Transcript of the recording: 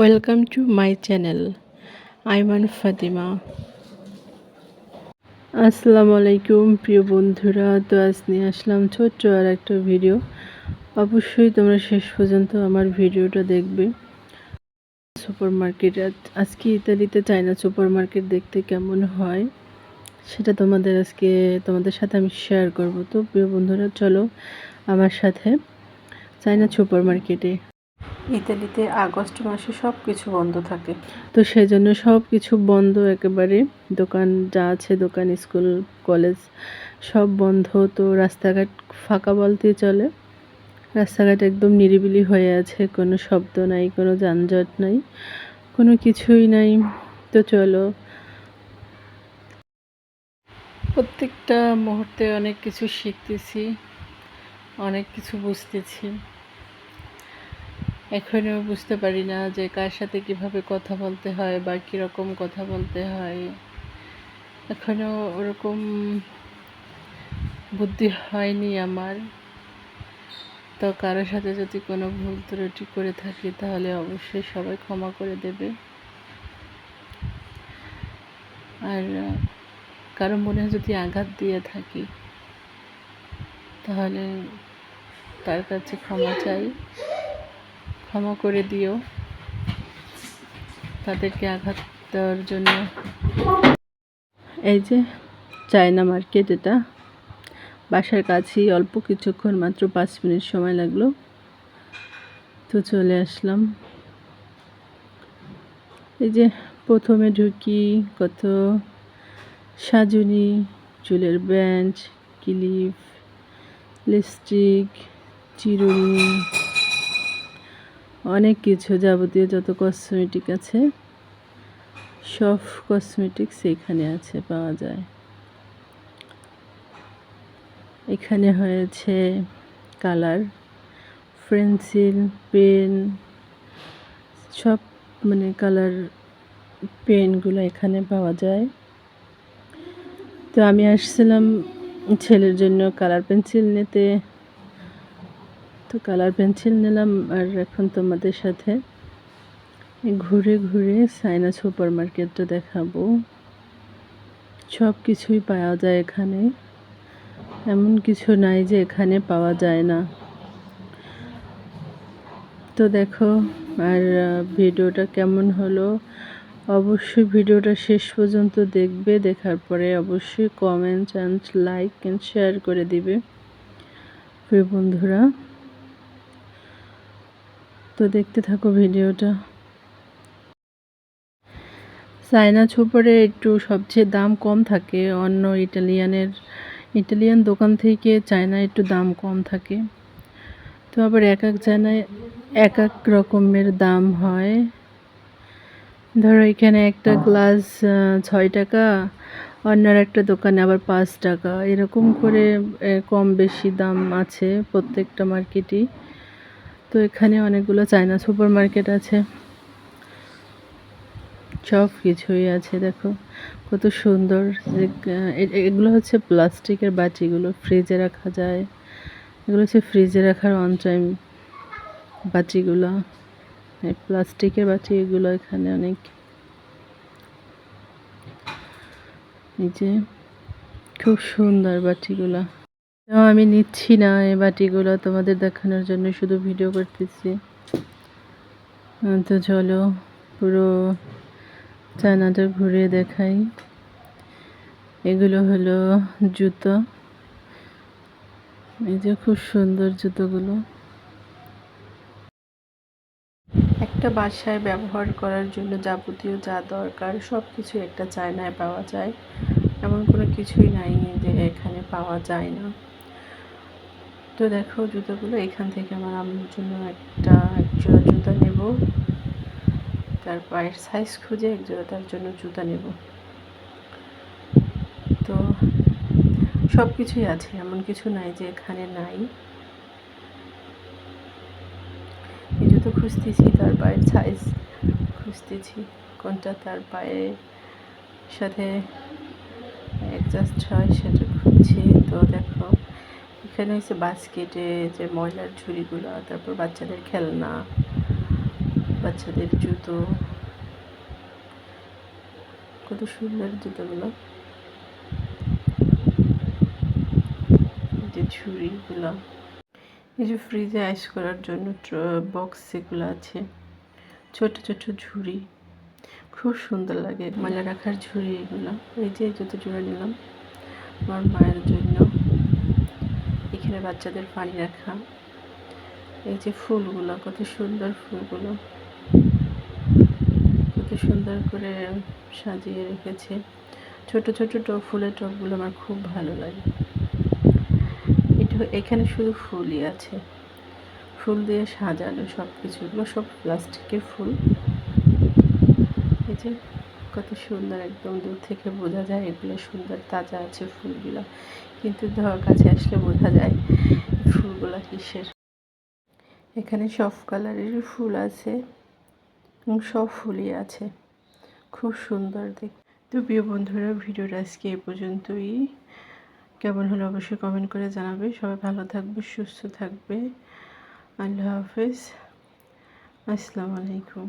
Welcome to my channel Aiman Fatima আসসালামু আলাইকুম প্রিয় বন্ধুরা। তো আজ নিয়ে আসলাম ছোট্ট আর একটা ভিডিও অবশ্যই তোমরা শেষ পর্যন্ত আমার ভিডিওটা দেখবে। সুপার মার্কেট আজকে ইতালিতে চায়না সুপার মার্কেট দেখতে কেমন হয়, সেটা তোমাদের আজকে তোমাদের সাথে আমি শেয়ার করব। তো প্রিয় বন্ধুরা, চলো আমার সাথে চায়না সুপার মার্কেটে ইতালিতে আগস্ট মাসে সব কিছু বন্ধ থাকে। তো সেই জন্য সব কিছু বন্ধ একেবারে। দোকান যা আছে, দোকান, স্কুল, কলেজ, সব বন্ধ। তো রাস্তাঘাট ফাঁকা বলতে চলে। রাস্তাঘাট একদম নিরিবিলি হয়ে আছে। কোনো শব্দ নাই, কোনো যানজট নাই, কোনো কিছুই নাই। তো চলো। প্রত্যেকটা মুহূর্তে অনেক কিছু শিখতেছি, অনেক কিছু বুঝতেছি। এখনও বুঝতে পারি না যে কার সাথে কীভাবে কথা বলতে হয় বা কীরকম কথা বলতে হয়। এখনও ওরকম বুদ্ধি হয়নি আমার। তো কারোর সাথে যদি কোনো ভুল ত্রুটি করে থাকি, তাহলে অবশ্যই সবাই ক্ষমা করে দেবে। আর কারও মনে যদি আঘাত দিয়ে থাকি, তাহলে তার কাছে ক্ষমা চাই। ক্ষমা করে দিও। তাদেরকে আঘাত দেওয়ার জন্য। এই যে চায়না মার্কেট এটা। বাসার কাছেই অল্প কিছুক্ষণ মাত্র পাঁচ মিনিট সময় লাগল। তো চলে আসলাম। এই যে প্রথমে ঢুকি, কত সাজুনি, চুলের ব্যান্ড ক্লিপ লিপস্টিক চিরুনি। অনেক কিছু যাবতীয় যত কসমেটিক আছে, সব কসমেটিক্স এখানে আছে পাওয়া যায়। এখানে হয়েছে কালার পেন্সিল পেন সব মানে কালার পেনগুলো এখানে পাওয়া যায়। তো আমি আসছিলাম ছেলের জন্য কালার পেন্সিল নিতে। তো কালার পেন্সিল নিলাম আর এখন তোমাদের সাথে ঘুরে ঘুরে সাইনা সুপার মার্কেটটা দেখাবো। সব কিছুই পাওয়া যায় এখানে। এমন কিছু নাই যে এখানে পাওয়া যায় না। তো দেখো, আর ভিডিওটা কেমন হলো? অবশ্যই ভিডিওটা শেষ পর্যন্ত দেখবে। দেখার পরে অবশ্যই comment and like and share করে দিবে। প্রিয় বন্ধুরা তো দেখতে থাকো ভিডিওটা। চায়না ছোপরে একটু সবচেয়ে দাম কম থাকে, অন্য ইটালিয়ানের, ইটালিয়ান দোকান থেকে চায়না একটু দাম কম থাকে। তো আবার এক এক চায়নায় এক এক রকমের দাম হয়। ধরো এখানে একটা গ্লাস ছয় টাকা, অন্যার একটা দোকানে আবার পাঁচ টাকা। এরকম করে কম বেশি দাম আছে প্রত্যেকটা মার্কেটই। তো এখানে অনেকগুলো চায়না সুপার মার্কেট আছে। সব কিছুই আছে, দেখো। কত সুন্দর এগুলো হচ্ছে প্লাস্টিকের বাটিগুলো, ফ্রিজে রাখা যায়। এগুলো হচ্ছে ফ্রিজে রাখার অন টাইম বাটিগুলো। প্লাস্টিকের বাটি এগুলো এখানে অনেক। এই যে, খুব সুন্দর বাটিগুলো। আমি নিচ্ছি না এই বাটিগুলো তোমাদের দেখানোর জন্য, শুধু ভিডিও করতেছি। তো চলো, পুরো চানাটা ঘুরে দেখাই। এগুলো হলো জুতো। এই যে খুব সুন্দর জুতোগুলো। একটা বাসায় ব্যবহার করার জন্য যাবতীয় যা দরকার সব কিছু একটা চায়নায় পাওয়া যায়। এমন কোনো কিছুই নাই যে এখানে পাওয়া যায় না। তো দেখো জুতোগুলো, এখান থেকে আমার আমার জন্য একটা একজোড়া জুতা নেব। তার পায়ের সাইজ খুঁজে একজোড়া তার জন্য জুতা নেব। তো সব কিছুই আছে, এমন কিছু নাই যে এখানে নাই। এই জুতো খুঁজতেছি, তার পায়ের সাইজ খুঁজতেছি, কোনটা তার পায়ের সাথে অ্যাডজাস্ট হয় সেটা খুঁজছি। তো দেখো। এখানে হচ্ছে বাস্কেটে যে ময়লার ঝুড়িগুলো, তারপর বাচ্চাদের খেলনা, বাচ্চাদের জুতো। কত সুন্দর জুতোগুলো। যে ঝুড়িগুলো। এই যে ফ্রিজে আইস করার জন্য বক্স যেগুলো আছে। ছোট ছোট ঝুড়ি। খুব সুন্দর লাগে ময়লা রাখার ঝুড়ি এগুলো এই যে জুতো জোড়া নিলাম। আমার মায়ের জন্য। এখানে বাচ্চাদের পানি রাখা। এই যে ফুলগুলো, কত সুন্দর ফুলগুলো। কত সুন্দর করে সাজিয়ে রেখেছে। ছোট ছোট টব, ফুলের টবগুলো আমার খুব ভালো লাগে। এটা এখানে শুধু ফুলই আছে। ফুল দিয়ে সাজানো সব কিছু এগুলো সব প্লাস্টিকের ফুল। এই যে কত সুন্দর, একদম দূর থেকে বোঝা যায়, এগুলো সুন্দর তাজা আছে ফুলগুলো। কিন্তু ধর, কাছে আসলে বোঝা যায় ফুলগুলো কিসের। এখানে সব কালারেরই ফুল আছে এবং সব ফুলই আছে। খুব সুন্দর দেখ তো প্রিয় বন্ধুরা, ভিডিওটা আজকে এ পর্যন্তই। কেমন হলো অবশ্যই কমেন্ট করে জানাবে। সবাই ভালো থাকবে, সুস্থ থাকবে। আল্লাহ হাফেজ। আসসালামু আলাইকুম।